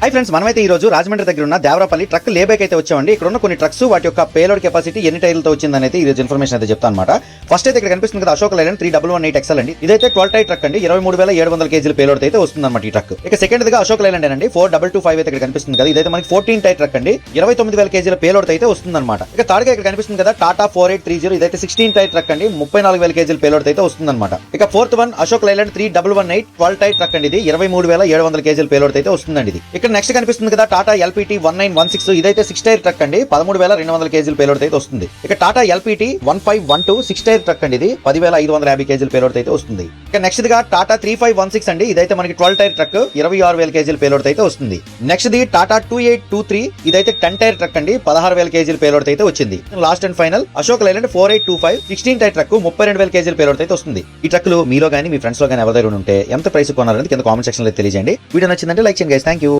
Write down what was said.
Hi friends మనమైతే ఈ రోజు రాజమండ్రి దగ్గర ఉన్న దేవరాపల్లి ట్రక్ లేబైక్ అయితే వచ్చామండి. ఇక్కడ ఉన్న కొన్ని ట్రక్స్ వాటి యొక్క పేలోడ్ కెపాసిటీ ఎన్ని టైర్లతో వచ్చిందని అయితే ఈ రోజు ఇన్ఫర్మేషన్ అయితే చెప్తాను అనమాట ఫస్ట్ అయితే ఇక్కడ కనిపిస్తుంది కదా Ashok Leyland three double one eight XL అండి. ఇదైతే ట్వెల్వ్ టైర్ ట్రక్ అండి. ఇరవై మూడు వేల ఏడు వందల కేజీల పేలోడ్ అయితే వస్తుంది అనమాట ఈ ట్రక్ ఇక సెకండ్గా అశోక్ లైన్ అండి. ఫోర్ డబల్ టూ ఫైవ్ అయితే ఇక్కడ కనిపిస్తుంది కదా ఇదైతే మనకి ఫోర్టీన్ టైర్ ట్రక్ అండి. ఇరవై తొమ్మిది వేల కేజీల పేలోడ్ అయితే వస్తుంది అనమాట ఇక థర్డ్గా ఇక్కడ కనిపిస్తుంది కదా Tata four eight three zero ఇదైతే సిక్స్టీన్ టైర్ ట్రక్ అండి. ముప్పై నాలుగు వేల కేజీల పేలోడ్ అయితే వస్తుంది అనమాట ఇక fourth one Ashok Leyland three double one eight twelve tyre truck అండి ఇది. ఇరవై మూడు వేల ఏడు వందల కేజీల పేలోడ్ అయితే వస్తుందండి ఇది. ఇక్కడ నెక్స్ట్ కనిపిస్తుంది కదా Tata LPT one nine one six ఇదైతే సిక్స్ టైర్ ట్రక్ అండి. పదమూడు వేల రెండు వందల కేజీల పేలోడ్ అయితే వస్తుంది. ఇక Tata LPT one five one two six tyre truck అండి ఇది. పదివేల ఐదు వందల యాభై కేజీల పేలోడ్ అయితే వస్తుంది. ఇక నెక్స్ట్గా Tata three five one six అండి. ఇదైతే మనకి ట్వెల్వ్ టైర్ ట్రక్ ఇరవై ఆరు వేల కేజీల పేలోడ్ అయితే వస్తుంది. Next the Tata two eight two three ఇదైతే టెన్ టైర్ ట్రక్ అండి. పదహారు వేల కేజీల పేలోడ్ అయితే వచ్చింది. Last and final Ashok Leyland four eight two five sixteen tyre truck ముప్పై రెండు వేల కేజీల పేలోడ్ అయితే వస్తుంది. ఈ ట్రక్లు మీలో కానీ మీ ఫ్రెండ్స్లో కానీ ఎవరి దగ్గర ఉంటే ఎంత ప్రైస్ కొనాలని కింద కామెంట్ సెక్షన్లో తెలియజేయండి. వీడియో నచ్చిందంటే లైక్ చేయండి థ్యాంక్ యూ